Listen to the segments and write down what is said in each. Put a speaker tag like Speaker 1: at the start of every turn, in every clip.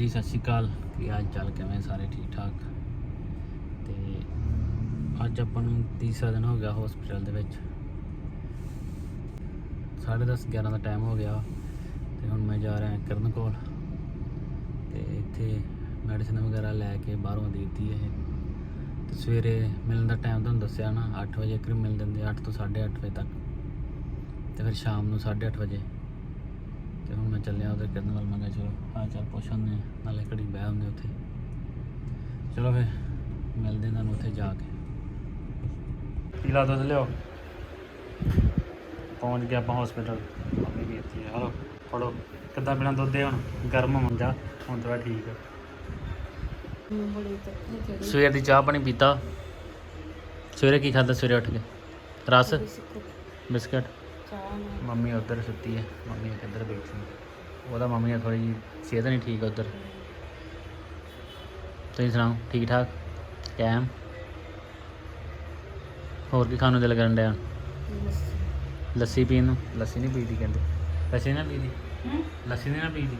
Speaker 1: ਹਾਂਜੀ, ਸਤਿ ਸ਼੍ਰੀ ਅਕਾਲ। ਕੀ ਹਾਲ ਚਾਲ, ਕਿਵੇਂ ਸਾਰੇ ਠੀਕ ਠਾਕ? ਤੇ ਅੱਜ ਆਪਾਂ ਨੂੰ ਤੀਸਰਾ ਦਿਨ ਹੋ ਗਿਆ ਹਸਪੀਟਲ ਦੇ ਵਿੱਚ। 10:30 11 ਦਾ ਟਾਈਮ ਹੋ ਗਿਆ ਤੇ ਹੁਣ ਮੈਂ ਜਾ ਰਿਹਾ ਕਰਨ ਕੋਲ। ਤੇ ਇੱਥੇ ਮੈਡੀਸਿਨ ਵਗੈਰਾ ਲੈ ਕੇ ਬਾਹਰੋਂ ਦਿੱਤੀ ਇਹ। ਤੇ ਸਵੇਰੇ ਮਿਲਣ ਦਾ ਟਾਈਮ ਤੁਹਾਨੂੰ ਦੱਸਿਆ ਨਾ 8 ਵਜੇ ਕਰੀਬ ਮਿਲ ਦਿੰਦੇ 8 ਤੋਂ 8:30 ਵਜੇ ਤੱਕ। ਤੇ ਫਿਰ ਸ਼ਾਮ ਨੂੰ 8:30 ਵਜੇ। ਤੇ ਹੁਣ ਮੈਂ ਚੱਲਿਆ ਉਧਰ ਕਰਨ ਵਾਲ ਮੈਂ ਚਲੋ ਆ ਚੱਲ ਪੁੱਛ ਆਉਂਦੇ ਹਾਂ, ਨਾਲੇ ਘੜੀ ਬਹਿ ਹੁੰਦੇ ਉੱਥੇ। ਚਲੋ ਫਿਰ ਮਿਲਦੇ ਤੁਹਾਨੂੰ ਉੱਥੇ ਜਾ ਕੇ। ਪੀਲਾ ਦੁੱਧ ਲਿਓ ਪਹੁੰਚ ਗਏ ਆਪਾਂ ਹਸਪੀਟਲ ਮੰਮੀ ਵੀ ਇੱਥੇ ਹੈ ਹਲੋ ਫੜੋ। ਕਿੱਦਾਂ ਬਿਨਾਂ ਦੁੱਧ ਦੇ ਹੁਣ? ਗਰਮ ਹੁੰਦਾ ਹੁਣ ਥੋੜਾ ਠੀਕ ਹੈ ਸਵੇਰ ਦੀ ਚਾਹ ਪਾਣੀ ਪੀਤਾ। ਸਵੇਰੇ ਕੀ ਖਾਦਾ ਸਵੇਰੇ ਉੱਠ ਕੇ। ਰਸ?
Speaker 2: ਬਿਸਕੁਟ। ਨਾਲ
Speaker 1: ਮੰਮੀ ਉੱਧਰ ਸੁੱਤੀ ਹੈ ਮੰਮੀ ਕਿੱਧਰ ਬੈਠੀ ਹੈ। ਉਹਦਾ ਮੰਮੀ ਥੋੜੀ ਜਿਹੀ ਸਿਹਤ ਨਹੀਂ ਠੀਕ ਉੱਧਰ। ਤੁਸੀਂ ਸੁਣਾਓ ਠੀਕ ਠਾਕ? ਕੈਮ? ਹੋਰ ਕੀ ਖਾਣ ਨੂੰ ਦਿਲ ਕਰਨ ਡਿਆ?
Speaker 2: ਲੱਸੀ
Speaker 1: ਲੱਸੀ ਪੀਣ ਨੂੰ? ਲੱਸੀ ਨਹੀਂ ਪੀਦੀ ਕਹਿੰਦੇ। ਲੱਸੀ ਨਾ ਪੀਦੀ
Speaker 2: ਹੂੰ?
Speaker 1: ਲੱਸੀ ਨਹੀਂ ਨਾ ਪੀਦੀ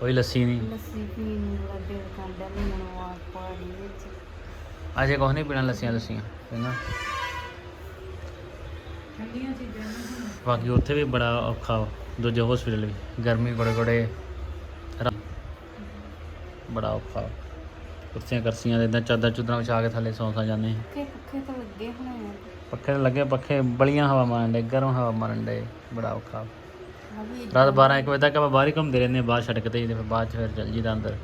Speaker 1: ਕੋਈ ਲੱਸੀ ਨਹੀਂ?
Speaker 2: ਲੱਸੀ ਪੀਣ ਨੂੰ ਲੱਗੇ ਕੰਡਾ ਮੈਨੂੰ ਆ ਪਾਣੀ ਵਿੱਚ।
Speaker 1: ਅਜੇ ਕੁਛ ਨਹੀਂ ਪੀਣਾ ਲੱਸੀਆਂ ਲੱਸੀਆਂ ਕਹਿੰਦਾ
Speaker 2: ਠੰਡੀਆਂ ਚੀਜ਼ਾਂ ਨਾ
Speaker 1: ਬਾਕੀ ਉੱਥੇ ਵੀ ਬੜਾ ਔਖਾ ਵਾ, ਦੂਜੇ ਹਸਪੀਟਲ ਵੀ ਗਰਮੀ ਬੜੇ ਬੜੇ। ਬੜਾ ਔਖਾ ਵਾ। ਕੁਰਸੀਆਂ ਕਰਸੀਆਂ ਦੇ ਇਦਾਂ ਚਾਦਰ ਚੁਦਰਾਂ ਵਿਛਾ ਕੇ ਥੱਲੇ ਸੌਂ ਸੌਂ ਜਾਂਦੇ।
Speaker 2: ਪੱਖੇ ਪੱਖੇ ਤਾਂ ਲੱਗੇ ਹੋਣੇ ਆ।
Speaker 1: ਪੱਖੇ ਤਾਂ ਲੱਗੇ ਪੱਖੇ ਬਲੀਆਂ ਹਵਾ ਮਾਰਨ ਡੇ ਗਰਮ ਹਵਾ ਮਾਰਨ ਡੇ ਬੜਾ ਔਖਾ
Speaker 2: ਆ ਵੀ
Speaker 1: ਰਾਤ 12 1 ਵਜੇ ਤੱਕ ਆਪਾਂ ਬਾਹਰ ਹੀ ਘੁੰਮਦੇ ਰਹਿੰਦੇ ਬਾਹਰ ਸੜਕ ਤੇ ਹੀ ਤੇ ਫਿਰ ਬਾਅਦ ਚ ਫਿਰ ਚੱਲ ਜੀਦਾ ਅੰਦਰ।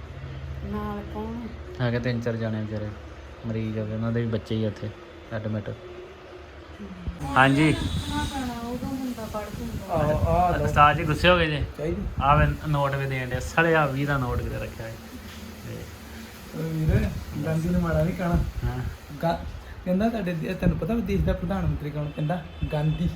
Speaker 2: ਨਾਲ ਕੌਣ
Speaker 1: ਹੈਗੇ ਤਿੰਨ ਚਾਰ ਜਾਣੇ ਵਿਚਾਰੇ ਮਰੀਜ਼ ਹੋ ਗਏ ਉਹਨਾਂ ਦੇ ਵੀ ਬੱਚੇ ਹੀ ਆ ਇੱਥੇ ਐਡਮਿਟ ਹਾਂਜੀ।
Speaker 3: ਆ
Speaker 1: ਉਸਤਾਦ ਜੀ ਗੁੱਸੇ ਹੋ ਗਏ ਜੇ?
Speaker 3: ਚਾਹੀਦੀ।
Speaker 1: ਆਵੇ ਨੋਟ ਵੀ ਦੇਣ ਦੇ ਸੜਿਆ 20 ਦਾ ਨੋਟ ਕਿਤੇ ਰੱਖਿਆ ਹੈ ਤੇ
Speaker 3: ਵੀਰ ਗਾਂਧੀ ਨੂੰ ਮਾੜਾ ਨਹੀਂ ਕਹਿਣਾ।
Speaker 1: ਹਾਂ।
Speaker 3: ਗਾ- ਕਹਿੰਦਾ ਤੁਹਾਡੇ ਦੇ- ਤੈਨੂੰ ਪਤਾ ਵੀ ਦੇਸ਼ ਦਾ ਪ੍ਰਧਾਨ ਮੰਤਰੀ ਕੌਣ ਕਹਿੰਦਾ? ਗਾਂਧੀ।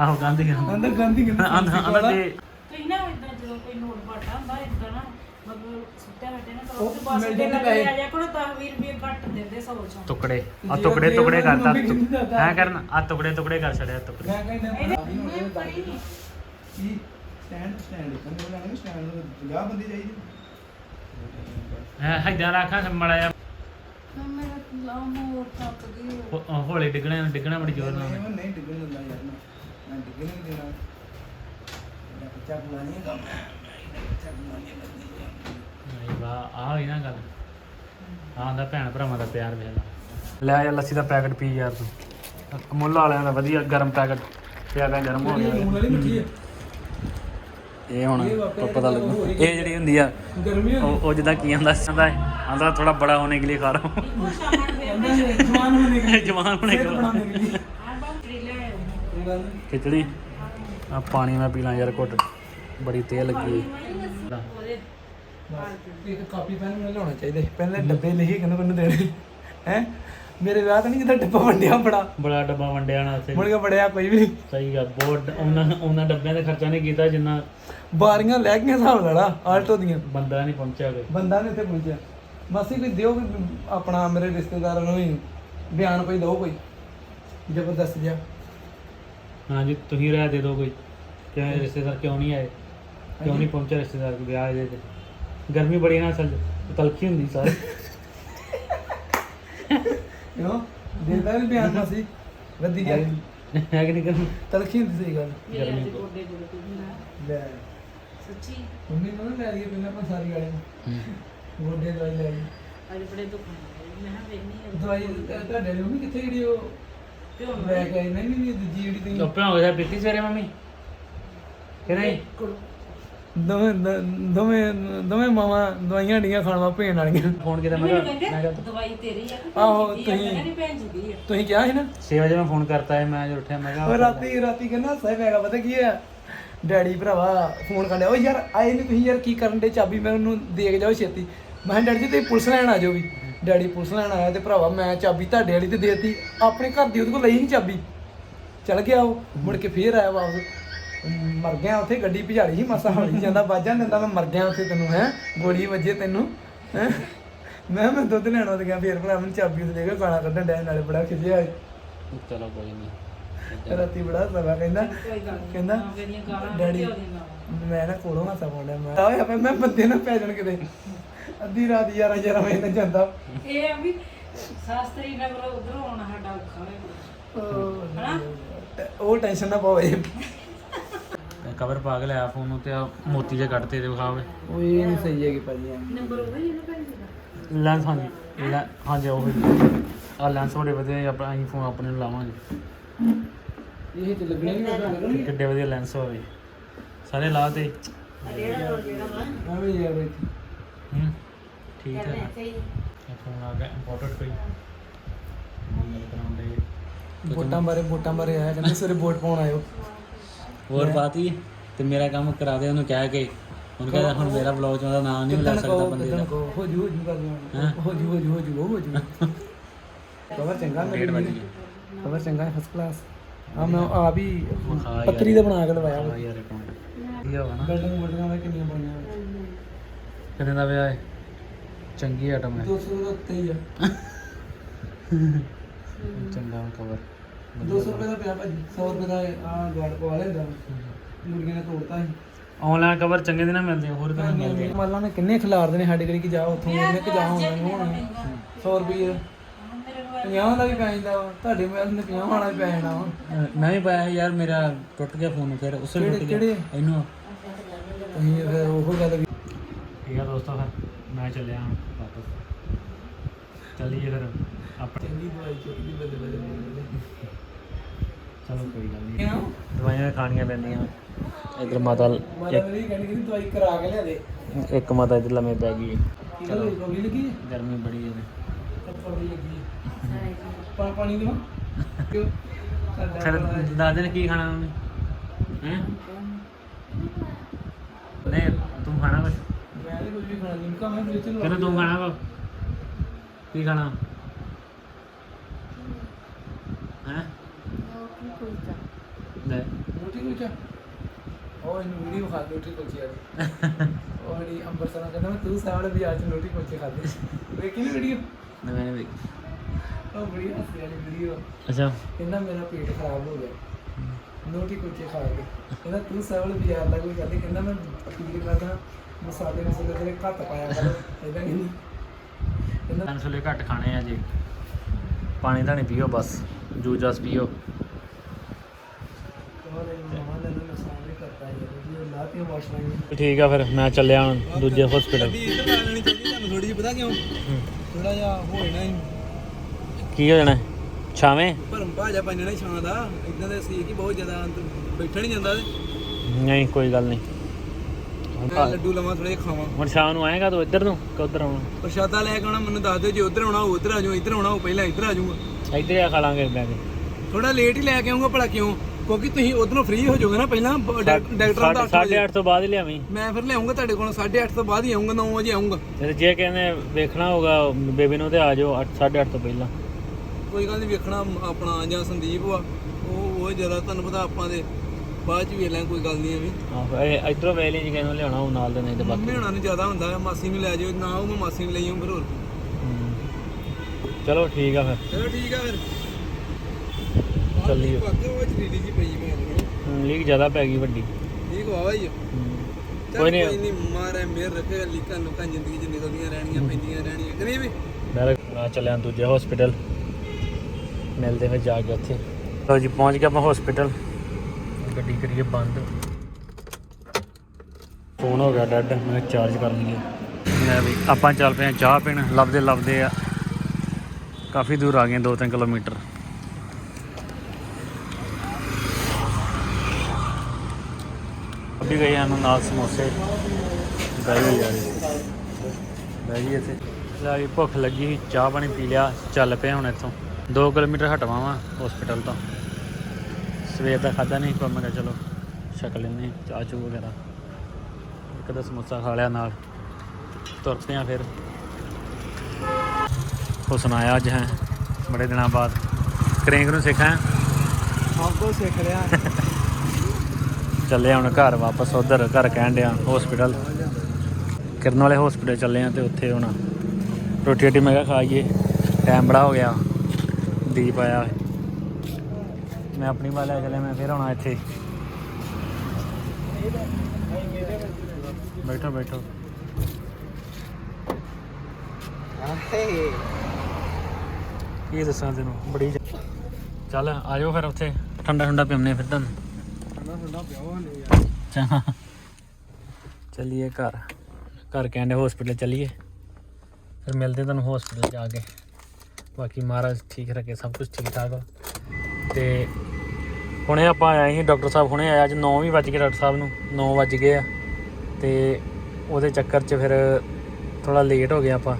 Speaker 1: ਆਹੋ ਗਾਂਧੀ ਕਹਿੰਦਾ।
Speaker 3: ਗਾਂਧੀ ਕਹਿੰਦਾ
Speaker 1: ਆਂਦਾ ਆਂਦਾ ਤੇ
Speaker 2: ਤੁਸੀਂ ਨਾ ਇਦਾਂ ਜਦੋਂ ਕੋਈ ਨੋਟ ਬਾਟਾ ਹੁੰਦਾ ਇਦਾਂ ਨਾ ਮਤਲਬ ਸੁੱਟਿਆ ਹਟੇ ਨਾ
Speaker 3: ਉਹ
Speaker 2: ਕਰੋ ਬਸ
Speaker 3: ਮਿਲ
Speaker 2: ਦੇ
Speaker 3: ਜਾਂਦੇ
Speaker 2: ਲੱਗੇ
Speaker 3: ਪੈਸੇ।
Speaker 2: ਆ ਜਾ ਕਰੋ 10 20 ਰੁਪਏ ਘੱਟ ਦਿੰਦੇ ਸੌ ਚੋਂ।
Speaker 1: ਟੁਕੜੇ ਆ ਟੁਕੜੇ ਟੁਕੜੇ ਕਰਤਾ।
Speaker 3: ਤਾਂ-
Speaker 1: ਹੈ ਕਰਨ? ਆ ਟੁਕੜੇ ਟੁਕੜੇ ਕਰ ਛੜਿਆ ਟੁਕੜੇ।
Speaker 3: ਮੈਂ ਕਹਿੰਦਾ
Speaker 2: ਇਹਦੇ-
Speaker 3: ਭਾਬੀ ਨੂੰ ਇਹ ਦੱਸ
Speaker 2: ਪੜੀ
Speaker 3: ਦਿਓ। ਕੀ? ਸਟੈਂਡ ਸਟੈਂਡ ਕਹਿੰਦੇ ਉਹਨਾਂ ਨੇ ਸਟੈਂਡ ਨੂੰ 50 ਬੰਦੇ ਚਾਹੀਦੇ।
Speaker 1: ਹੈ ਹੈਦਾਂ ਰੱਖਾਂ ਮੜਾ ਜਾ
Speaker 2: ਹਾਂ ਮੇਰਾ ਲਾਉ ਮੋਰ ਟੱਪ ਗਈ
Speaker 1: ਹੌਲੇ ਡਿੱਗਣਾ ਡਿੱਗਣਾ ਬੜੀ ਜ਼ੋਰ ਨਾਲ।
Speaker 3: ਨਹੀਂ, ਨਹੀਂ ਡਿੱਗਣ ਦਿੰਦਾ ਯਾਰ ਮੈਂ। ਮੈਂ ਡਿੱਗਣ ਨਹੀਂ ਦੇਣਾ। ਮੇਰਾ ਬੱਚਾ ਬੁਲਾਣੀ ਹੈ ਕੰਮ। ਬੱਚਾ ਬੁਲਾਣੀ ਹੈ
Speaker 1: ਨਹੀਂ ਵਾਹ ਆ ਹੋਈ ਨਾ ਗੱਲ। ਆਹ ਦਾ ਭੈਣ ਭਰਾਵਾਂ ਦਾ ਪਿਆਰ ਵੇਖ ਲੈ। ਯਾਰ ਲੱਸੀ ਦਾ ਪੈਕਟ ਪੀ ਯਾਰ ਤੂੰ। ਅਮੁੱਲ ਵਾਲਿਆਂ ਦਾ ਵਧੀਆ ਗਰਮ ਪੈਕਟ। ਪਿਆ ਪਿਆ ਗਰਮ ਹੋ ਗਿਆ।
Speaker 3: ਲੂਣ ਵਾਲੀ ਮਿੱਠੀ ਹੈ।
Speaker 1: ਇਹ ਹੁਣ ਪਤਾ ਲੱਗੂ। ਇਹ ਜਿਹੜੀ ਹੁੰਦੀ ਆ
Speaker 3: ਗਰਮੀ
Speaker 1: ਉਹ ਉਹ ਜਿੱਦਾਂ ਕੀ ਆਂਦਾ ਆਂਦਾ ਆਂਦਾ ਥੋੜਾ ਬੜਾ ਹੋਣੇ ਕੇ ਲਈ ਖਾ ਰਹਾ ਹੂੰ
Speaker 3: ਜਵਾਨ ਹੋਣੇ ਕੇ
Speaker 1: ਜਵਾਨ ਹੋਣੇ ਕੇ
Speaker 3: ਸਿਹਤ
Speaker 1: ਲਈ। ਖਿਚੜੀ। ਆ ਪਾਣੀ ਮੈਂ ਪੀ ਲਾਂ ਯਾਰ ਘੁੱਟ। ਬੜੀ ਤੇਜ਼ ਲੱਗੀ।
Speaker 2: ਉਹਦੇ
Speaker 3: ਇੱਕ ਕਾਪੀ ਪੈਨ ਮੈਨੂੰ ਲਿਆਉਣਾ ਚਾਹੀਦਾ ਸੀ। ਪਹਿਲੇ ਡੱਬੇ ਲਿਖੇ ਕਿਹਨੂੰ ਕਿਹਨੂੰ ਦੇਣੇ ਹੈ? ਮੇਰੇ ਵਿਆਹ ਤਾਂ ਨਹੀਂ ਕਿਤੇ ਡੱਬਾ ਵੰਡਿਆ ਬੜਾ
Speaker 1: ਬੜਾ ਡੱਬਾ ਵੰਡਿਆ ਨਾ ਉੱਥੇ।
Speaker 3: ਮੁੜ ਕੇ ਬੜਿਆ ਕੋਈ ਵੀ ਨਹੀਂ।
Speaker 1: ਸਹੀ ਗੱਲ ਬਹੁਤ ਉਹਨਾਂ ਉਹਨਾਂ ਡੱਬਿਆਂ ਤੇ ਖਰਚਾ ਨਹੀਂ ਕੀਤਾ ਜਿੰਨਾ
Speaker 3: ਬਾਰੀਆਂ ਲੈ ਕੇ ਹਿਸਾਬ ਲੜਾ ਆਲਟੋ ਦੀਆਂ।
Speaker 1: ਬੰਦਾ ਨਹੀਂ ਪਹੁੰਚਿਆ ਕੋਈ।
Speaker 3: ਬੰਦਾ ਨਹੀਂ ਇੱਥੇ ਪਹੁੰਚਿਆ। ਮਾਸੀ ਕੋਈ ਦਿਓ ਕੋਈ ਆਪਣਾ ਮੇਰੇ ਰਿਸ਼ਤੇਦਾਰਾਂ ਨੂੰ ਵੀ ਬਿਆਨ ਕੋਈ ਦਿਓ ਕੋਈ। ਜ਼ਬਰਦਸਤ ਜਿਹਾ।
Speaker 1: ਹਾਂਜੀ ਤੁਸੀਂ ਰਹਿ ਦੇ ਦਿਓ ਕੋਈ। ਕਿਉਂ ਰਿਸ਼ਤੇਦਾਰ ਕਿਉਂ ਨਹੀਂ ਆਏ? ਕਿਉਂ ਨਹੀਂ ਪਹੁੰਚਿਆ ਰਿਸ਼ਤੇਦਾਰ ਕੋਈ ਵਿਆਹ ਦੇ ਤੇ? ਗਰਮੀ ਬੜੀ ਨਾ ਅਸਲ 'ਚ, ਤਲਖੀ ਹੁੰਦੀ ਸਾਰੇ।
Speaker 3: ਕਿਉਂ? ਦੇਦਾ ਵੀ ਬਿਆਨ ਮਾਸੀ ਵਧੀਆ
Speaker 1: ਹੈ ਕਿ ਨਹੀਂ ਗਰਮੀ?
Speaker 3: ਤਲਖੀ ਹੁੰਦੀ ਸਹੀ ਗੱਲ।
Speaker 1: ਗਰਮੀ
Speaker 2: ਗੋਡੇ ਗੋਡੇ
Speaker 3: ਲੈ।
Speaker 2: ਸੱਚੀ?
Speaker 3: ਮੰਮੀ ਨੂੰ ਨਾ ਲੈ ਲਈਏ ਪਹਿਲਾਂ ਆਪਾਂ ਸਾਰੀ
Speaker 1: ਹੂੰ।
Speaker 3: ਗੋਡੇ ਦਵਾਈ ਲੈ ਲਈ
Speaker 2: ਅੱਜ ਬੜੇ ਦੁੱਖ ਮੈਂ ਹਾਂ ਵੇਖਨੀ
Speaker 3: ਦਵਾਈ ਤੁਹਾਡੇ ਲਈ ਮੰਮੀ ਕਿੱਥੇ ਜਿਹੜੀ ਉਹ
Speaker 2: ਪਿਓ
Speaker 3: ਲੈ ਕੇ ਆਈ? ਨਹੀਂ ਨਹੀਂ ਦੂਜੀ ਜਿਹੜੀ ਤੁਸੀਂ
Speaker 1: ਚੁੱਪ ਹੋ ਗਿਆ ਪੀਤੀ ਸਵੇਰੇ ਮੰਮੀ। ਕਿ ਨਹੀਂ?
Speaker 3: ਦੋਵੇਂ ਦ- ਦੋਵੇਂ ਦੋਵੇਂ ਮਾਵਾਂ ਦਵਾਈਆਂ ਡੀਆਂ ਖਾਣ ਵਾ ਭੇਣ ਵਾਲੀਆਂ
Speaker 1: ਫੋਨ ਕੀਤਾ ਮੈਂ
Speaker 2: ਮੈਨੂੰ
Speaker 1: ਕਿਹਾ
Speaker 2: ਕਹਿੰਦੇ
Speaker 1: ਮੈਂ ਕਿਹਾ
Speaker 2: ਦਵਾਈ ਤੇਰੀ ਆ ਕਿ
Speaker 3: ਆਹੋ,
Speaker 2: ਭੈਣ ਜੀ ਦੀ ਆ?
Speaker 3: ਤੁਸੀਂ-
Speaker 2: ਮੈਂ ਕਹਿੰਦੀ ਭੈਣ ਜੀ ਦੀ ਆ।
Speaker 3: ਤੁਸੀਂ ਕਿਹਾ ਸੀ ਨਾ?
Speaker 1: 6 ਵਜੇ ਮੈਂ ਫੋਨ ਕਰਤਾ ਹੈ ਮੈਂ ਜਦ ਉੱਠਿਆ ਮੈਂ
Speaker 3: ਉਹ
Speaker 1: ਕਿਹਾ
Speaker 3: ਰਾਤੀ ਰਾਤੀ ਕਹਿੰਦਾ ਸਹੀ ਪੈਗਾ ਪਤਾ ਕੀ ਹੈ ਡੈਡੀ ਭਰਾਵਾ ਫੋਨ ਕਰ ਲਿਆ ਉਹ ਯਾਰ ਆਏ ਨਹੀਂ ਤੁਸੀਂ ਯਾਰ ਕੀ ਕਰਨ ਦੇ ਚਾਬੀ? ਮੈਂ ਉਹਨੂੰ ਦੇ ਕੇ ਜਾਓ ਛੇਤੀ। ਮੈਂ ਕਿਹਾ ਡੈਡੀ ਜੀ ਤੁਸੀਂ ਪੁਲਿਸ ਲੈਣ ਆ ਜਾਓ ਵੀ। ਡੈਡੀ ਪੁਲਿਸ ਲੈਣ ਆਇਆ ਤੇ ਭਰਾਵਾ ਮੈਂ ਚਾਬੀ ਤੁਹਾਡੇ ਵਾਲੀ ਤੇ ਦੇਤੀ। ਆਪਣੇ ਘਰ ਦੀ ਉਹਦੇ ਕੋਲ ਲਈ ਨਹੀਂ ਚਾਬੀ। ਚਲ ਗਿਆ ਉਹ ਮੁੜ ਕੇ ਫੇਰ ਆਇਆ ਵਾਪਸ। ਮਰ ਗਿਆ ਉੱਥੇ ਗੱਡੀ ਭਜਾੜੀ ਸੀ ਮਸਾ ਹੌਲੀ ਜਾਂਦਾ ਬਾਜਾਂ ਦਿੰਦਾ ਮੈਂ ਮਰ ਗਿਆ ਉੱਥੇ ਤੈਨੂੰ ਹੈ ਗੋਲੀ ਵੱਜੇ ਤੈਨੂੰ ਹੈ। ਮੈਂ ਮੈਂ ਦੁੱਧ ਲੈਣ ਉਹਦੇ ਗਿਆ ਫੇਰ ਭਰਾ ਮੈਨੂੰ ਚਾਬੀ ਦੇ ਕੇ ਗਾਣਾ ਕੱਢਣ ਡਿਆ ਨਾਲੇ ਬੜਾ ਖਿਜਿਆ
Speaker 1: ਚਲੋ ਕੋਈ ਨਹੀਂ
Speaker 3: ਰਾਤੀ ਬੜਾ ਸਵਾ ਕਹਿੰਦਾ। ਕਹਿੰਦਾ ਡੈਡੀ। ਮੈਂ ਨਾ। ਕੋਲੋਂ ਹਾਸਾ ਪਾਉਂਦਾ ਮੈਂ ਆਏ ਆਪੇ ਮੈਂ ਬੰਦੇ ਨਾ ਪੈ ਜਾਣ ਕਿਤੇ। ਅੱਧੀ ਰਾਤ 11 11 ਵਜੇ ਤੱਕ ਜਾਂਦਾ।
Speaker 2: ਇਹ ਆ ਵੀ ਸ਼ਾਸਤਰੀ ਨਗਰ ਉਧਰੋਂ ਆਉਣਾ ਸਾਡਾ ਔਖਾ ਹੋਇਆ।
Speaker 3: ਉਹ- ਉਹ ਟੈਨਸ਼ਨ ਨਾ ਪਾਵੇ
Speaker 1: ਕਵਰ ਪਾ ਕੇ ਲਿਆ ਫੋਨ ਨੂੰ ਤੇ ਆ ਮੋਤੀ ਜੇ ਕੱਢਤੇ ਤੇ ਵਿਖਾਵੇ
Speaker 3: ਉਹ ਇਹ ਨਹੀਂ ਸਹੀ ਹੈਗੀ ਭਾਜੀ।
Speaker 2: ਨੰਬਰ ਉਹਦਾ ਹੀ ਨਾ ਭੈਣ
Speaker 1: ਲੈਂਸ ਹਾਂਜੀ ਲੈ- ਹਾਂਜੀ ਉਹ ਆ ਲੈਂਸ ਬੜੇ ਵਧੀਆ ਆਪਾਂ ਅਸੀਂ ਫੋਨ ਆਪਣੇ ਨੂੰ ਲਾਵਾਂਗੇ।
Speaker 3: ਇਹ ਤੇ ਲੱਗਣੇ ਨਹੀਂ ਲੱਗਣੇ
Speaker 1: ਕਿੱਡੇ ਵਧੀਆ ਲੈਂਸ ਹੋਵੇ ਸਾਰੇ ਲਾ ਤੇ।
Speaker 3: ਐਵੇਂ ਯਾਰ ਇੱਥੇ
Speaker 1: ਹੂੰ ਠੀਕ ਹੈ। ਇਹ ਫੋਨ ਆ ਗਿਆ ਇੰਪੋਰਟਡ ਕੋਈ। ਕਰਾਉਂਦੇ।
Speaker 3: ਵੋਟਾਂ ਬਾਰੇ ਵੋਟਾਂ ਬਾਰੇ ਆਇਆ ਕਹਿੰਦੇ ਸਵੇਰੇ ਵੋਟ ਪਾਉਣ ਆਇਓ।
Speaker 1: ਹੋਰ ਬਾਤ ਹੀ ਤੇ ਮੇਰਾ ਕੰਮ ਕਰਾ ਦੇ ਉਹਨੂੰ ਕਹਿ ਕੇ। ਉਹਨੂੰ ਕਹਿੰਦਾ ਹੁਣ ਮੇਰਾ ਬਲੌਗ ਚ ਉਹਦਾ ਨਾਮ ਨਹੀਂ ਲੈ ਸਕਦਾ ਬੰਦੇ ਦਾ।
Speaker 3: ਹੋ ਜੂ ਹੋ ਜੂ ਕਰ
Speaker 1: ਹੈਂ?
Speaker 3: ਹੋ ਜੂ ਹੋ ਜੂ ਹੋ ਜੂ ਹੋ ਜੂ। ਕਵਰ ਚੰਗਾ ਮੇਰੇ ਕਵਰ ਚੰਗਾ ਹੈ ਫਸਟ ਕਲਾਸ ਆ ਮੈਂ
Speaker 1: ਵਿਖਾ ਯਾਰ।
Speaker 3: ਪੱਤਰੀ ਦਾ ਬਣਾ ਕੇ ਲਵਾਇਆ
Speaker 1: ਆ ਯਾਰ ਇੱਕ ਮਿੰਟ ਇਹ ਹੋਗਾ ਨਾ?
Speaker 3: ਬਿਲਡਿੰਗ ਬਿਲਡਿੰਗਾਂ ਦਾ ਕਿੰਨੀਆਂ ਬਣੀਆਂ
Speaker 1: ਕਿੰਨੇ ਦਾ ਵਿਆਹ ਹੈ? ਚੰਗੀ ਆਟਮ ਹੈ।
Speaker 3: 200 ਦਾ ਉੱਤੇ ਹੀ ਆ।
Speaker 1: ਚੰਗਾ ਕਵਰ
Speaker 3: 200 ਰੁਪਏ ਦਾ ਪਿਆ ਭਾਜੀ 100 ਰੁਪਏ ਦਾ ਆ ਗਾਰਡ ਪਵਾ ਲੈਂਦਾ ਮੁਰਗੇ ਨੇ ਤੋੜਤਾ ਸੀ।
Speaker 1: ਆਨਲਾਈਨ ਕਵਰ ਚੰਗੇ ਦੇ ਨਾ ਮਿਲਦੇ ਆ, ਹੋਰ ਨਹੀਂ ਮਿਲਦੇ
Speaker 3: ਮਾਲਾ ਨੇ ਕਿੰਨੇ ਖਿਲਾਰਦੇ ਨੇ ਸਾਡੇ ਗਲੀ ਕਿ ਜਾ ਉੱਥੋਂ ਉਹਨੇ ਕਿ ਜਾ ਉਹਨਾਂ ਨੂੰ ਹੁਣ 100 ਰੁਪਏ।
Speaker 2: ਮੇਰੇ
Speaker 3: 50 ਦਾ ਵੀ ਪੈ ਜਾਂਦਾ ਵਾ ਤੁਹਾਡੇ ਮੋਬਾਈਲ ਨੇ 50 ਵਾਲਾ ਵੀ ਪੈ ਜਾਣਾ ਵਾ।
Speaker 1: ਅਹ ਮੈਂ ਵੀ ਪਾਇਆ ਸੀ ਯਾਰ ਮੇਰਾ ਟੁੱਟ ਗਿਆ ਫੋਨ ਫਿਰ ਉਸੇ ਟੁੱਟ ਗਿਆ।
Speaker 3: ਕਿਹੜੇ?
Speaker 1: ਇਹਨੂੰ
Speaker 3: ਅਸੀਂ ਫਿਰ ਉਹ ਗੱਲ ਵੀ
Speaker 1: ਠੀਕ ਆ ਦੋਸਤੋ ਫਿਰ ਮੈਂ ਚੱਲਿਆ ਹੁਣ ਵਾਪਸ। ਚੱਲੀਏ ਫਿਰ। ਆਪਣੇ
Speaker 3: ਚੰਗੀ ਦਵਾਈ ਚੋਰੀ ਬੱਲੇ ਬੱਲੇ ਬੱਲੇ
Speaker 1: ਚਲੋ ਕੋਈ ਗੱਲ ਨਹੀਂ
Speaker 3: ਕਿਉਂ?
Speaker 1: ਦਵਾਈਆਂ ਖਾਣੀਆਂ ਪੈਂਦੀਆਂ। ਇਧਰ ਮਾਤਾ
Speaker 3: ਮਾਲਾ ਮੇਰੀ ਕਹਿੰਦੀ ਕਿ ਦਵਾਈ ਕਰਾ ਕੇ ਲਿਆ ਦੇ।
Speaker 1: ਇੱਕ ਮਾਤਾ ਇਧਰ ਲੰਮੇ ਪੈ ਗਈ।
Speaker 3: ਲੱਗੀ ਹੈ?
Speaker 1: ਗਰਮੀ ਬੜੀ ਹੈ
Speaker 3: ਕੱਪੜ ਵੀ ਲੱਗੀ। ਹੈ। ਪਾ ਪਾਣੀ ਦੇਵਾਂ? ਕਿਉਂ? ਸਾਡਾ
Speaker 1: ਫਿਰ
Speaker 3: ਹੈ।
Speaker 1: ਦਾਦੇ ਨੇ ਕੀ ਖਾਣਾ ਉਹਨੇ? ਹੈ? ਨਹੀਂ ਤੂੰ ਖਾਣਾ ਕੁਛ?
Speaker 3: ਮੈਂ ਨਹੀਂ ਕੁਝ ਵੀ ਖਾਣਾ ਨਹੀਂ ਮੈਂ ਫ੍ਰਿਜ ਨੂੰ
Speaker 1: ਕਹਿੰਦਾ ਤੂੰ ਖਾਣਾ ਵਾ ਕੀ ਖਾਣਾ? ਹੈ? ਲੈ।
Speaker 3: ਰੋਟੀ ਕੁਲਚਾ ਉਹ ਇਹਨੂੰ ਵੀਡੀਓ ਖਾ ਰੋਟੀ ਕੁਲਚੇ ਵਾਲੀ ਉਹ ਜਿਹੜੀ ਅੰਬਰਸਰ ਨਾਲ ਕਹਿੰਦਾ ਮੈਂ ਤੂੰ ਸਾਵਲ ਵੀ ਅੱਜ ਰੋਟੀ ਕੁਲਚੇ ਖਾਦੇ ਵੇਖੀ ਵੀਡੀਓ?
Speaker 1: ਮੈਂ ਨਹੀਂ ਦੇਖ
Speaker 3: ਉਹ ਬੜੀ ਹੱਸੀ ਵਾਲੀ ਵੀਡੀਓ।
Speaker 1: ਅੱਛਾ।
Speaker 3: ਕਹਿੰਦਾ ਮੇਰਾ ਪੇਟ ਖਰਾਬ ਹੋ ਗਿਆ। ਰੋਟੀ ਕੁਲਚੇ ਖਾ ਕੇ। ਕਹਿੰਦਾ ਤੂੰ ਵੀ ਯਾਰ ਦਾ ਕੋਈ ਕਹਿੰਦੇ ਕਹਿੰਦਾ ਮੈਂ ਅਪੀਲ ਕਰਦਾ ਮਸਾਲੇ ਮਸਾਲੇ ਤੇਰੇ ਘੱਟ ਪਾਇਆ ਕਰ। ਇਹਦਾ ਨਹੀਂ ਕਹਿੰਦਾ
Speaker 1: ਕੰਸਲੇ ਘੱਟ ਖਾਣੇ ਆ ਜੀ। ਪਾਣੀ ਤਾਂ ਨਹੀਂ ਪੀਓ ਬਸ। ਜੂਸ ਪੀਓ ਠੀਕ ਆ ਫਿਰ ਮੈਂ ਚੱਲਿਆ ਹੁਣ ਦੂਜੇ ਹਸਪੀਟਲ
Speaker 3: ਥੋੜੀ ਜਿਹੀ ਪਤਾ ਕਿਉਂ? ਥੋੜਾ ਜਿਹਾ ਹੋ ਜਾਣਾ
Speaker 1: ਕੀ ਹੋ ਜਾਣਾ? ਛਾਵੇਂ?
Speaker 3: ਭਰਮ ਭਾਜਾ ਪੰਜਣਾ ਛਾਂ ਦਾ। ਇਦਾਂ ਦੇ ਸੀ ਕਿ ਬਹੁਤ ਜ਼ਿਆਦਾ ਅੰਦਰ ਬੈਠਾ ਨਹੀਂ ਜਾਂਦਾ ਤੇ।
Speaker 1: ਨਹੀਂ ਕੋਈ ਗੱਲ ਨਹੀਂ।
Speaker 3: ਲੱਡੂ ਲਵਾਂ ਥੋੜੇ ਖਾਵਾਂ।
Speaker 1: ਹੁਣ ਸ਼ਾਮ ਨੂੰ ਆਏਗਾ ਤੂੰ ਇੱਧਰ ਨੂੰ ਕਿ ਉੱਧਰ ਆਉਣਾ?
Speaker 3: ਪ੍ਰਸ਼ਾਦਾ ਲੈ ਕੇ ਆਉਣਾ ਮੈਨੂੰ ਦੱਸ ਦਿਓ ਜੇ ਉਧਰ ਆਉਣਾ ਉਧਰ ਆ ਜਾਊਂ ਇੱਧਰ ਆਉਣਾ ਹੋਊ ਪਹਿਲਾਂ ਇੱਧਰ ਆ ਜਾਊਂਗਾ।
Speaker 1: ਇੱਧਰ ਆ ਖਾ ਲਾਂਗੇ ਬੈ ਕੇ।
Speaker 3: ਥੋੜਾ ਲੇਟ ਹੀ ਲੈ ਕੇ ਆਉਂਗਾ ਭਲਾ ਕਿਉਂ? ਕਿਉਂਕਿ ਤੁਸੀਂ ਉਧਰੋਂ ਫ੍ਰੀ ਹੋ ਜਾਓਗੇ ਨਾ ਪਹਿਲਾਂ ਬ- ਡਾਕ- ਡਾਕਟਰਾਂ ਦਾ ਅੱਠ
Speaker 1: ਸਾਢੇ
Speaker 3: ਵਜੇ
Speaker 1: ਅੱਠ ਤੋਂ ਬਾਅਦ ਹੀ ਲਿਆਵੀਂ।
Speaker 3: ਮੈਂ ਫਿਰ ਲਿਆਉਂਗਾ ਤੁਹਾਡੇ ਕੋਲ 8:30 ਤੋਂ ਬਾਅਦ ਹੀ ਆਉਂਗਾ 9 ਵਜੇ ਆਉਂਗਾ
Speaker 1: ਤੇ ਜੇ ਕਹਿੰਦੇ ਵੇਖਣਾ ਹੋਗਾ ਬੇਬੀ ਨੂੰ ਤੇ ਆ ਜਾਓ 8 ਅੱਠ ਤੋਂ ਪਹਿਲਾਂ।
Speaker 3: ਕੋਈ ਗੱਲ ਨਹੀਂ ਵੇਖਣਾ ਆਪਣਾ ਜਾਂ ਸੰਦੀਪ ਵਾ। ਉਹ ਉਹ ਜ਼ਿਆਦਾ ਤੁਹਾਨੂੰ ਪਤਾ ਆਪਾਂ ਦੇ ਬਾਅਦ ਚ ਵੇਖ ਲਾਂ ਕੋਈ ਗੱਲ ਨਹੀਂ ਐਵੇਂ
Speaker 1: ਆਹ ਇਧਰੋਂ ਵੇਲੇ ਜੀ ਕਹਿੰਦੇ ਲਿਆਉਣਾ ਉਹ ਨਾਲ ਦੇ ਨਹੀਂ ਤੇ ਬਾਕੀ।
Speaker 3: ਮੰਮੀ ਹੋਣਾ ਨੂੰ ਜ਼ਿਆਦਾ ਹੁੰਦਾ ਹੈ ਮਾਸੀ ਨੂੰ ਲੈ ਜਾਓ ਨਾ ਉਹ ਮੈਂ ਮਾਸੀ ਨੂੰ ਲਈ ਆਉਂ ਫਿਰ ਹੋਰ
Speaker 1: ਹਮ। ਚਲੋ ਠੀਕ ਆ ਫਿਰ।
Speaker 3: ਚਲੋ ਠੀਕ ਆ ਫਿਰ।
Speaker 1: ਚੱਲੀਏ।
Speaker 3: ਬਾਕੀ ਉਹ ਜਰੀਡੀ ਜੀ ਪਈ ਮੈਂ
Speaker 1: ਲੀਕ ਜ਼ਿਆਦਾ ਪੈ ਗਈ ਵੱਡੀ।
Speaker 3: ਠੀਕ ਵਾਵਾ ਹੀ ਆ। ਚੱਲ
Speaker 1: ਕੋਈ ਨਹੀਂ
Speaker 3: ਕੋਈ ਨਹੀਂ ਮਾਰੇ ਮੇਰ ਰੱਖੇ ਲੀਕਾਂ ਲੋਕਾਂ ਜ਼ਿੰਦਗੀ ਚ ਨਿਕਲਦੀਆਂ ਰਹਿਣੀਆਂ ਪੈਂਦੀਆਂ ਰਹਿਣੀਆਂ। ਕਿ ਨਹੀਂ ਵੀ?
Speaker 1: ਮੈਂ ਮੈਂ ਚੱਲਿਆ ਦੂਜੇ ਹਸਪੀਟਲ ਮਿਲਦੇ ਫਿਰ ਜਾ ਕੇ ਉੱਥੇ। ਲੋ ਜੀ ਪਹੁੰਚ ਗਿਆ ਆਪਾਂ ਹਸਪੀਟਲ ਗੱਡੀ ਕਰੀਏ ਬੰਦ। ਫੋਨ ਹੋ ਗਿਆ ਡੈਡ ਮੈਂ ਚਾਰਜ ਕਰ ਲਈਏ। ਲੈ ਵੀ ਆਪਾਂ ਚੱਲ ਪਏ ਚਾਹ ਪੀਣ। ਲੱਭਦੇ ਲੱਭਦੇ ਆ। ਕਾਫੀ ਦੂਰ ਆ ਗਏ 2-3 ਕਿਲੋਮੀਟਰ। ਅੱਬੀ ਗਏ ਹਨ ਨਾਲ ਸਮੋਸੇ। ਗਏ ਹੋਈ ਆ ਬਹਿ ਗਈ ਇੱਥੇ। ਲੈ ਜੀ ਭੁੱਖ ਲੱਗੀ ਸੀ, ਚਾਹ ਪਾਣੀ ਪੀ ਲਿਆ ਚੱਲ ਪਿਆ ਹੁਣ ਇੱਥੋਂ। 2 ਕਿਲੋਮੀਟਰ ਹਟਵਾ ਵਾਂ ਹਸਪੀਟਲ ਤੋਂ। ਸਵੇਰ ਦਾ ਖਾਦਾ ਨਹੀਂ ਕੋਈ ਮੈਂ ਕਿਹਾ ਚਲੋ ਛਕ ਲੈਂਦੇ ਚਾਹ ਚੂ ਵਗੈਰਾ। ਇੱਕ ਦਾ ਸਮੋਸਾ ਖਾ ਲਿਆ ਨਾਲ। ਤੁਰ ਪਏ ਫਿਰ। ਹੁਸਨ ਆਇਆ ਅੱਜ ਹੈ? ਬੜੇ ਦਿਨਾਂ ਬਾਅਦ। ਕਰੇਂਗ ਨੂੰ ਸਿੱਖਾਂ
Speaker 3: ਸਭ ਕੁਝ ਸਿੱਖ ਲਿਆ।
Speaker 1: ਚੱਲੇ ਹੁਣ ਘਰ ਵਾਪਸ ਉਧਰ ਘਰ ਕਹਿਣ ਡਿਆ ਹਸਪੀਟਲ ਕਿਰਨ ਵਾਲੇ ਹਸਪੀਟਲ ਚੱਲੇ ਆ ਤੇ ਉੱਥੇ ਹੁਣ ਰੋਟੀ ਰੋਟੀ ਮੈਂ ਕਿਹਾ ਖਾਈਏ। ਟਾਈਮ ਬੜਾ ਹੋ ਗਿਆ। ਦੀਪ ਆਇਆ। ਮੈਂ ਆਪਣੀ ਵਾਰ ਲੈ ਚੱਲਿਆ ਮੈਂ ਫਿਰ ਆਉਣਾ ਇੱਥੇ। ਬੈਠੋ ਬੈਠੋ। ਕੀ ਦੱਸਾਂ ਤੈਨੂੰ? ਬੜੀ ਚੱਲ ਆ ਜਾਓ ਫਿਰ ਉੱਥੇ। ਠੰਡਾ ਠੰਡਾ ਪੀਉਣੇ ਫਿਰ ਤੁਹਾਨੂੰ। ਚੰਗਾ ਚੱਲੀਏ ਘਰ। ਘਰ ਕਹਿੰਦੇ ਹਸਪੀਟਲ ਚੱਲੀਏ। ਫਿਰ ਮਿਲਦੇ ਤੁਹਾਨੂੰ ਹਸਪੀਟਲ ਜਾ ਕੇ। ਬਾਕੀ ਮਹਾਰਾਜ ਠੀਕ ਰੱਖੇ ਸਭ ਕੁਝ ਠੀਕ ਠਾਕ ਤੇ ਹੁਣੇ ਆਪਾਂ ਆਏ ਸੀ ਡਾਕਟਰ ਸਾਹਿਬ ਹੁਣੇ ਆਇਆ ਅੱਜ 9 ਵੀ ਵੱਜ ਗਏ ਡਾਕਟਰ ਸਾਹਿਬ ਨੂੰ 9 ਵੱਜ ਗਏ ਆ। ਤੇ ਉਹਦੇ ਚੱਕਰ 'ਚ ਫਿਰ ਥੋੜਾ ਲੇਟ ਹੋ ਗਿਆ ਆਪਾਂ।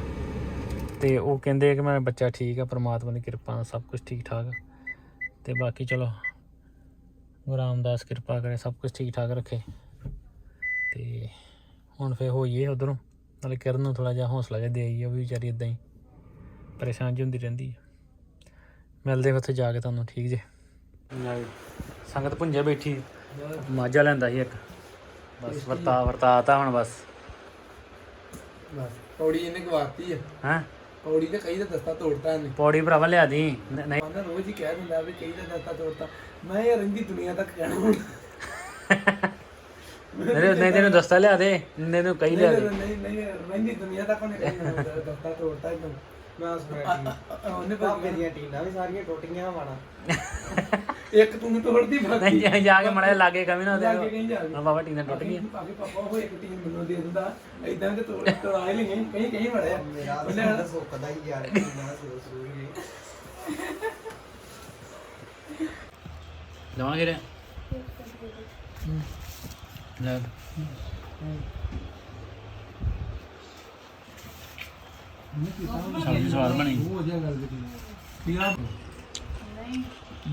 Speaker 1: ਤੇ ਉਹ ਕਹਿੰਦੇ ਕਿ ਮੈਂ ਬੱਚਾ ਠੀਕ ਆ ਪ੍ਰਮਾਤਮਾ ਦੀ ਕਿਰਪਾ ਨਾਲ ਸਭ ਕੁਝ ਠੀਕ ਠਾਕ। ਤੇ ਬਾਕੀ ਚਲੋ ਗੁਰੂ ਰਾਮਦਾਸ ਕਿਰਪਾ ਕਰੇ ਸਭ ਕੁਝ ਠੀਕ ਠਾਕ ਰੱਖੇ। ਤੇ ਹੁਣ ਫੇਰ ਹੋਈਏ ਉਧਰੋਂ ਨਾਲੇ ਕਿਰਨ ਨੂੰ ਥੋੜਾ ਜਿਹਾ ਹੌਸਲਾ ਜਿਹਾ ਦੇ ਆਈਏ ਉਹ ਵੀ ਵਿਚਾਰੀ ਇਦਾਂ ਹੀ ਪਰੇਸ਼ਾਨ ਜਿਹੀ ਹੁੰਦੀ ਰਹਿੰਦੀ ਹੈ ਮਿਲਦੇ ਉੱਥੇ ਜਾ ਕੇ ਤੁਹਾਨੂੰ ਠੀਕ ਜੇ? ਸੰਗਤ ਪੁੰਜੇ ਬੈਠੀ ਮਾਝਾ ਲੈਂਦਾ ਸੀ ਇੱਕ। ਬਸ ਵਰਤਾ ਵਰਤਾਤਾ ਹੁਣ ਬਸ।
Speaker 3: ਬਸ ਪੌੜੀ ਇਹਨੇ ਗਵਾਤੀ ਆ।
Speaker 1: ਹੈਂ?
Speaker 3: ਪੌੜੀ ਤੇ ਕਈ ਦਾ ਦਸਤਾ ਤੋੜਤਾ ਇਹਨੇ।
Speaker 1: ਪੌੜੀ ਭਰਾਵਾ ਲਿਆ ਦੀ। ਨ- ਨਹੀਂ।
Speaker 3: ਮਾਨਾ ਰੋਜ਼ ਹੀ ਕਹਿ ਦਿੰਦਾ ਵੀ ਕਈ ਦਾ ਦਸਤਾ ਤੋੜਤਾ। ਮੈਂ ਯਾਰ ਰੰਗੀ ਦੁਨੀਆ ਤੱਕ ਕਹਿਣਾ ਹੁਣ।
Speaker 1: ਨਹੀਂ ਨਹੀਂ ਤੈਨੂੰ ਦਸਤਾ ਲਿਆ ਦੇ। ਨਹੀਂ ਤੈਨੂੰ ਕਹੀ ਲਿਆ ਦੇ।
Speaker 3: ਨਹੀਂ ਨਹੀਂ ਰੰਗੀ ਦੁਨੀਆ ਤੱਕ ਉਹਨੇ ਕਹਿਣਾ ਦਸਤਾ ਤੋੜਤਾ ਇਹਨੂੰ ਮੈਂ ਸੁਣਿਆ ਉਹਨੇ ਭਾਵੇਂ ਦੀਆਂ ਟੀਨਾਂ ਵੀ ਸਾਰੀਆਂ ਟੁੱਟੀਆਂ ਵਾਣਾ ਇੱਕ ਤੂੰ ਤੋੜਦੀ ਬਾਕੀ
Speaker 1: ਨਹੀਂ ਜਾ- ਕੇ ਮੜੇ ਲਾਗੇ ਕਮੀ ਨਾ ਦੇ
Speaker 3: ਕਹੀਂ ਜਾ ਕੇ
Speaker 1: ਹਾਂ ਬਾਬਾ ਟੀਨਾ ਟੁੱਟ ਗਈ
Speaker 3: ਬਾਕੀ ਪਾਪਾ ਉਹ ਇੱਕ ਟੀਮ ਮੈਨੂੰ ਦੇ ਦਿੰਦਾ ਇਦਾਂ ਤੇ ਤੋੜ ਤੋੜਾ ਹੀ ਨਹੀਂ ਕਹੀਂ ਕਹੀਂ ਵੜਿਆ ਉਹਨੇ ਸੁੱਕਦਾ ਹੀ ਯਾਰ ਟੀਨਾਂ ਸੋ ਸੋ ਹੀ।
Speaker 1: ਲਵਾਂਗੇ ਰੇ ਲੈ ਸਬਜ਼ੀ ਸਵਾਦ ਬਣੀ।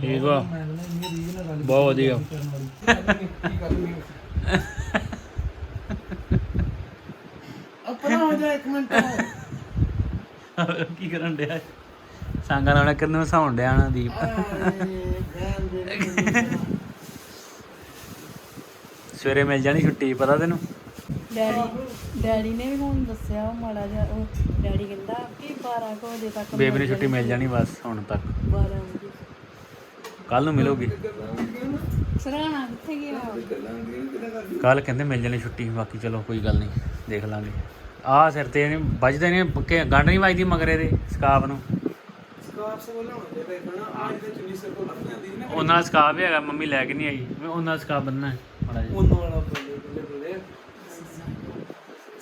Speaker 3: ਠੀਕ
Speaker 1: ਵਾ ਬਹੁਤ ਵਧੀਆ।
Speaker 3: ਕਰਨ ਕਰਨੀ ਆਪਣਾ ਹੋ ਜਾ ਇੱਕ ਮਿੰਟ।
Speaker 1: ਕੀ ਕਰਨ ਡਿਆ? ਸੰਗਾ ਨਾਲ ਕਿੰਨੂੰ ਹਸਾਉਣ ਡਿਆ ਨਾ ਦੀਪ। ਸਵੇਰੇ ਮਿਲ ਜਾਣੀ ਛੁੱਟੀ ਪਤਾ ਤੈਨੂੰ?
Speaker 2: ਡੈਡੀ। ਡੈਡੀ ਨੇ ਵੀ ਹੁਣ ਦੱਸਿਆ ਉਹ ਮਾੜਾ ਜਿਹਾ ਉਹ ਡੈਡੀ ਕਹਿੰਦਾ ਕਿ 12 ਕੁ ਵਜੇ ਤੱਕ
Speaker 1: ਬੇਬੀ ਨੂੰ ਛੁੱਟੀ ਮਿਲ ਜਾਣੀ ਬਸ ਹੁਣ ਤੱਕ।
Speaker 2: 12 ਵਜੇ।
Speaker 1: ਕੱਲ ਨੂੰ ਮਿਲੂਗੀ?
Speaker 2: ਸਰਾਣਾ ਕਿੱਥੇ ਗਿਆ?
Speaker 1: ਕੱਲ ਕਹਿੰਦੇ ਮਿਲ ਜਾਣੀ ਛੁੱਟੀ ਬਾਕੀ ਚਲੋ ਕੋਈ ਗੱਲ ਨਹੀਂ ਦੇਖ ਲਾਂਗੇ। ਆਹ ਸਿਰ ਤੇ ਇਹਨੇ ਵੱਜਦੇ ਨੇ ਕਿ ਗੰਢ ਨਹੀਂ ਵੱਜਦੀ ਮਗਰੇ ਦੇ ਸਕਾਪ ਨੂੰ।
Speaker 3: ਸਕਾਪ ਸੇ ਬੋਲਣਾ ਹੁੰਦੇ ਤੇ ਕਹਣਾ ਆ ਇਹਦੇ ਚੁੰਨੀ ਸਿਰ ਤੋਂ ਲੱਗ ਜਾਂਦੀ ਨਾ।
Speaker 1: ਉਹਨਾਂ ਦਾ ਸਕਾਪ ਹੈਗਾ ਮੰਮੀ ਲੈ ਕੇ ਨਹੀਂ ਆਈ। ਮੈਂ ਉਹਨਾਂ ਦਾ ਸਕਾਪ ਬੰਨਣਾ ਹੈ ਮਾੜਾ ਜਿਹਾ।
Speaker 3: ਉਹਨੋਂ ਵਾਲਾ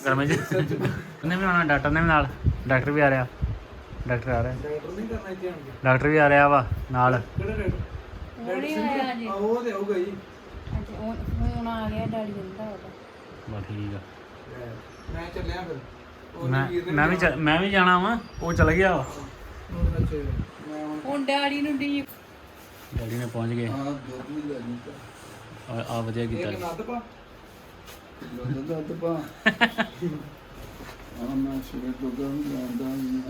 Speaker 1: ਗਰਮੇ ਚ ਉਹਨੇ ਵੀ ਆਉਣਾ ਡਾਕਟਰ ਨੇ ਵੀ ਨਾਲ। ਡਾਕਟਰ ਵੀ ਆ ਰਿਹਾ। ਡਾਕਟਰ ਆ ਰਿਹਾ।
Speaker 3: ਡਾਕਟਰ ਨਹੀਂ ਕਰਨਾ ਚਾਹੀਦਾ
Speaker 1: ਡਾਕਟਰ ਵੀ ਆ ਰਿਹਾ ਵਾ ਨਾਲ।
Speaker 3: ਕਿਹੜਾ ਡਾਕਟਰ?
Speaker 2: ਉਹ ਨਹੀਂ ਆਇਆ ਜੀ।
Speaker 3: ਆ ਉਹ ਤੇ ਹੋਊਗਾ ਜੀ।
Speaker 2: ਅੱਛਾ ਉਹ ਹੁਣ ਆ ਗਿਆ ਡੈਡੀ ਕਹਿੰਦਾ ਉਹਦਾ
Speaker 1: ਬਸ ਠੀਕ ਆ।
Speaker 3: ਮੈਂ ਚੱਲਿਆ ਫਿਰ। ਉਹ
Speaker 1: ਮੈਂ
Speaker 3: ਵੀਰ ਨੇ
Speaker 1: ਮੈਂ ਵੀ ਚੱਲ- ਮੈਂ ਵੀ ਜਾਣਾ ਵਾ ਉਹ ਚਲ ਗਿਆ ਵਾ।
Speaker 3: ਹੁਣ ਅੱਛਾ ਮੈਂ ਹੁਣ
Speaker 2: ਹੁਣ ਡੈਡੀ ਨੂੰ ਡੀ
Speaker 1: ਡੈਡੀ ਨੇ ਪਹੁੰਚ ਗਏ।
Speaker 3: ਹਾਂ ਦੁੱਧ ਵੀ ਲੈ ਜੀ
Speaker 1: ਆ ਆ ਵਧੀਆ ਕੀਤਾ।
Speaker 3: ਇੱਕ ਨੱਦ ਪਾ। ਦੁੱਧ ਪਾ ਆ ਮੈਂ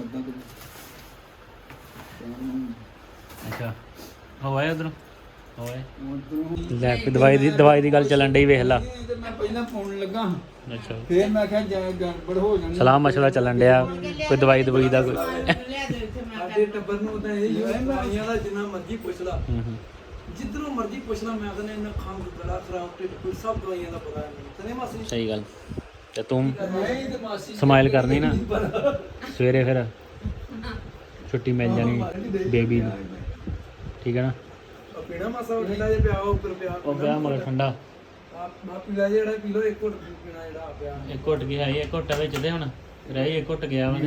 Speaker 3: ਅੱਧਾ
Speaker 1: ਅੱਛਾ ਉਧਰ ਲੈ ਕੋਈ ਦਵਾਈ ਦੀ ਦਵਾਈ ਦੀ ਗੱਲ ਚੱਲਣ ਡਈ ਵੇਖ ਲਾ।
Speaker 3: ਮੈਂ ਪਹਿਲਾਂ ਫੋਨ ਲੱਗਾ
Speaker 1: ਅੱਛਾ।
Speaker 3: ਫੇਰ ਮੈਂ ਕਿਹਾ ਜਾ ਗੜਬੜ ਹੋ ਜਾਣੀ
Speaker 1: ਸਲਾਹ ਮਸ਼ਵਰਾ ਚੱਲਣ ਡਿਆ। ਕੋਈ ਦਵਾਈ ਦਵਾਈ ਦਾ ਕੋਈ
Speaker 3: ਸਾਡੇ ਟੱਬਰ ਨੂੰ ਤਾਂ ਇਹ ਹੀ ਹੋਇਆ ਦਾ ਜਿੰਨਾ ਮਰਜ਼ੀ ਪੁੱਛ ਲਾ।
Speaker 1: ਹੂੰ ਹੂੰ।
Speaker 3: ਜਿੱਧਰੋਂ ਮਰਜ਼ੀ ਪੁੱਛ ਲਾ ਮੈਂ ਕਹਿੰਦਾ ਇਹਨਾਂ ਖੰਗ ਗਲਾ ਖਰਾਬ ਢਿੱਡ ਕੋਈ ਸਭ ਦਵਾਈਆਂ ਦਾ ਪਤਾ ਹੈ ਮੈਨੂੰ ਤਨੇ ਮਾਸੀ
Speaker 1: ਸਹੀ ਗੱਲ। ਤੇ ਤੂੰ
Speaker 3: ਨਹੀਂ ਤੇ ਮਾਸੀ
Speaker 1: ਸਮਾਈਲ ਕਰਨੀ ਨਾ। ਸਵੇਰੇ ਫਿਰ ਛੁੱਟੀ ਮਿਲ ਜਾਣੀ ਬੇਬੀ ਨੂੰ। ਠੀਕ ਹੈ ਨਾ?
Speaker 3: ਆ ਪੀਣਾ ਮਾਸਾ ਉਹ ਠੰਡਾ ਜਿਹਾ ਪਿਆ ਉਹ ਉੱਪਰ ਪਿਆ।
Speaker 1: ਉਹ ਪਿਆ ਮਗਰ ਠੰਡਾ।
Speaker 3: ਆ ਆ ਪੀਲਾ ਜਿਹੜਾ ਪੀ ਲੋ ਇੱਕ ਘੁੱਟ ਪੀਣਾ ਜਿਹੜਾ ਆ ਪਿਆ।
Speaker 1: ਇੱਕ ਘੁੱਟ ਗਿਆ ਇੱਕ ਘੁੱਟ ਵਿੱਚ ਦੇ ਹੁਣ। ਰਹਿ ਇੱਕ ਘੁੱਟ ਗਿਆ ਵਾ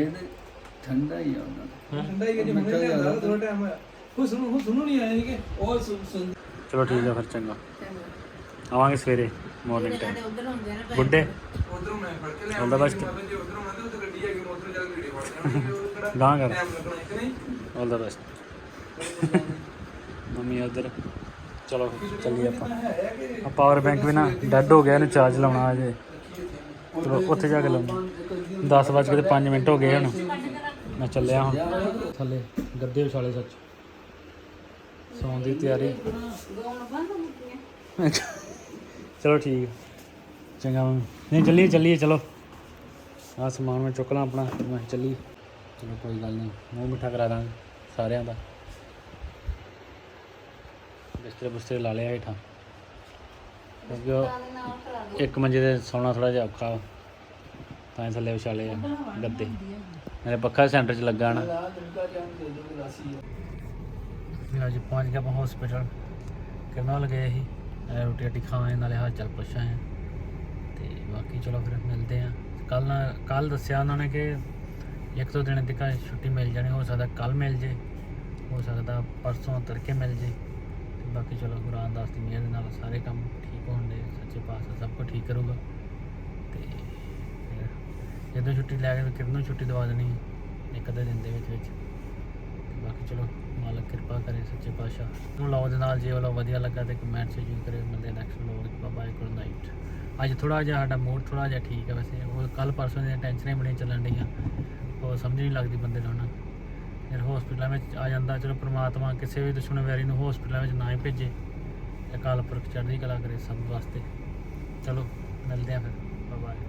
Speaker 3: ਠੰਡਾ ਹੀ ਆ ਉਹਨਾਂ ਠੰਡਾ ਹੀ ਕਿ ਜਿਵੇਂ ਲਿਆਂਦਾ ਥੋੜਾ ਟਾਈਮ ਹੋਇਆ। ਹੁਸਨ ਹੁਸਨ ਨਹੀਂ ਆਏ ਕਿ ਉਹ ਸੁਣ ਸੁਣ।
Speaker 1: ਚਲੋ ਠੀਕ ਆ ਫਿਰ ਚੰਗਾ। ਆਵਾਂਗੇ ਸਵੇਰੇ ਮਾਰਨਿੰਗ ਟਾਈਮ ਬੁੱਢੇ?
Speaker 3: ਉਧਰੋਂ ਮੈਂ ਫੜ ਕੇ ਲਿਆ
Speaker 1: best.
Speaker 3: ਜੇ ਉਧਰੋਂ ਮੈਂ ਤੇ ਗੱਡੀ ਉਧਰੋਂ ਜਾ ਕੇ ਵੀਡੀਓ ਫੜ ਲੈਣੀ
Speaker 1: ਗਾਂ ਕਰ। ਆਲ ਦਾ ਬੈਸਟ ਮੰਮੀ ਉਧਰ। ਚਲੋ ਚੱਲੀਏ ਆਪਾਂ।
Speaker 3: ਹੈ
Speaker 1: ਆ ਪਾਵਰ ਬੈਂਕ ਵੀ ਨਾ ਡੈਡ ਹੋ ਗਿਆ ਇਹਨੂੰ ਚਾਰਜ ਲਾਉਣਾ ਅਜੇ। ਚਲੋ ਉੱਥੇ ਜਾ ਕੇ ਲਾਉਂਦੇ। 10 ਵਜੇ ਕੇ 5 ਮਿੰਟ ਹੋ ਗਏ ਹੁਣ। ਮੈਂ ਚੱਲਿਆ ਹੁਣ। ਥੱਲੇ ਗੱਦੇ ਵਿਛਾਲੇ ਸੱਚ। ਸੌਣ ਦੀ ਤਿਆਰੀ। ਚਲੋ ਠੀਕ ਚੰਗਾ ਮੰਮੀ। ਨਹੀਂ, ਚੱਲੀਏ ਚੱਲੀਏ, ਚਲੋ। ਆ ਸਮਾਨ ਮੈਂ ਚੁੱਕ ਲਾਂ ਆਪਣਾ, ਮੈਂ ਚੱਲੀ ਚਲੋ, ਕੋਈ ਗੱਲ ਨਹੀਂ। ਮੂੰਹ ਮਿੱਠਾ ਕਰਾ ਦਾਂਗੇ ਸਾਰਿਆਂ ਦਾ। ਬਿਸਤਰੇ ਬੁਸਤਰੇ ਲਾ ਲਿਆ ਹੇਠਾਂ। ਕਿਉਂਕਿ ਉਹ ਇੱਕ ਮੰਜੇ ਤੇ ਸੌਣਾ ਥੋੜਾ ਜਿਹਾ ਔਖਾ ਵਾ। ਤਾਂ ਹੀ ਥੱਲੇ ਵਿਛਾਲੇ ਆ ਗੱਦੇ। ਮੇਰੇ ਪੱਖਾ ਸੈਂਟਰ 'ਚ ਲੱਗਾ ਨਾ। ਫਿਰ ਅੱਜ ਪਹੁੰਚ ਗਿਆ ਆਪਾਂ ਹਸਪੀਟਲ ਕਿੰਨਾ ਗਏ ਸੀ ਐ ਰੋਟੀ ਰਾਟੀ ਖਾਵਾਂ ਨਾਲੇ ਹਾਲ ਚਾਲ ਪੁੱਛਾਂ ਤੇ ਬਾਕੀ ਚਲੋ ਫਿਰ ਮਿਲਦੇ ਆ ਕੱਲ ਨਾ ਕੱਲ ਦੱਸਿਆ ਉਹਨਾਂ ਨੇ ਕਿ ਇੱਕ ਦੋ ਦਿਨ ਤੱਕ ਛੁੱਟੀ ਮਿਲ ਜਾਣੀ, ਹੋ ਸਕਦਾ ਕੱਲ ਮਿਲ ਜੇ, ਹੋ ਸਕਦਾ ਪਰਸੋਂ ਤੜਕੇ ਮਿਲ ਜੇ। ਤੇ ਬਾਕੀ ਚਲੋ ਗੁਰੂ ਰਾਮਦਾਸ ਦੀ ਮਿਹਰ ਨਾਲ ਸਾਰੇ ਕੰਮ ਠੀਕ ਹੋਣਗੇ ਸੱਚੇ ਪਾਤਸ਼ਾਹ ਸਭ ਕੁਝ ਠੀਕ ਕਰੂਗਾ। ਤੇ ਫਿਰ ਜਦੋਂ ਛੁੱਟੀ ਲੈ ਕੇ ਕਿਰਨ ਨੂੰ ਛੁੱਟੀ ਦਵਾ ਦੇਣੀ ਇੱਕ ਅੱਧੇ ਦਿਨ ਦੇ ਵਿੱਚ ਵਿੱਚ। ਤੇ ਬਾਕੀ ਚਲੋ ਮਾਲਕ ਕਿਰਪਾ ਕਰੇ ਸੱਚੇ ਪਾਤਸ਼ਾਹ। ਨੂੰ ਲਓ ਦੇ ਨਾਲ ਜੇ ਉਹ ਵਧੀਆ ਲੱਗਾ ਤੇ ਕਮੈਂਟ ਸੇ ਜੂ ਕਰੇ ਮਿਲਦੇ next vlog bye good night ਅੱਜ ਥੋੜਾ ਜਿਹਾ ਸਾਡਾ ਮੂਡ ਥੋੜਾ ਜਿਹਾ ਠੀਕ ਹੈ ਵੈਸੇ। ਉਹ ਕੱਲ ਪਰਸੋਂ ਦੀਆਂ ਟੈਨਸ਼ਨਾਂ ਹੀ ਬੜੀਆਂ ਚੱਲਣ ਡੀਆਂ ਉਹ ਸਮਝ ਨਹੀਂ ਲੱਗਦੀ ਬੰਦੇ ਨੂੰ ਨਾ। ਫਿਰ ਹਸਪੀਟਲਾਂ ਵਿੱਚ ਆ ਜਾਂਦਾ, ਚਲੋ ਪ੍ਰਮਾਤਮਾ ਕਿਸੇ ਵੀ ਦੁਸ਼ਮਣ ਵੈਰੀ ਨੂੰ ਹਸਪੀਟਲਾਂ ਵਿੱਚ ਨਾ ਹੀ ਭੇਜੇ। ਅਕਾਲ ਪੁਰਖ ਚੜ੍ਹਦੀ ਕਲਾ ਕਰੇ ਸਭ ਵਾਸਤੇ। ਚਲੋ, ਮਿਲਦੇ ਆ ਫਿਰ। ਬਾਏ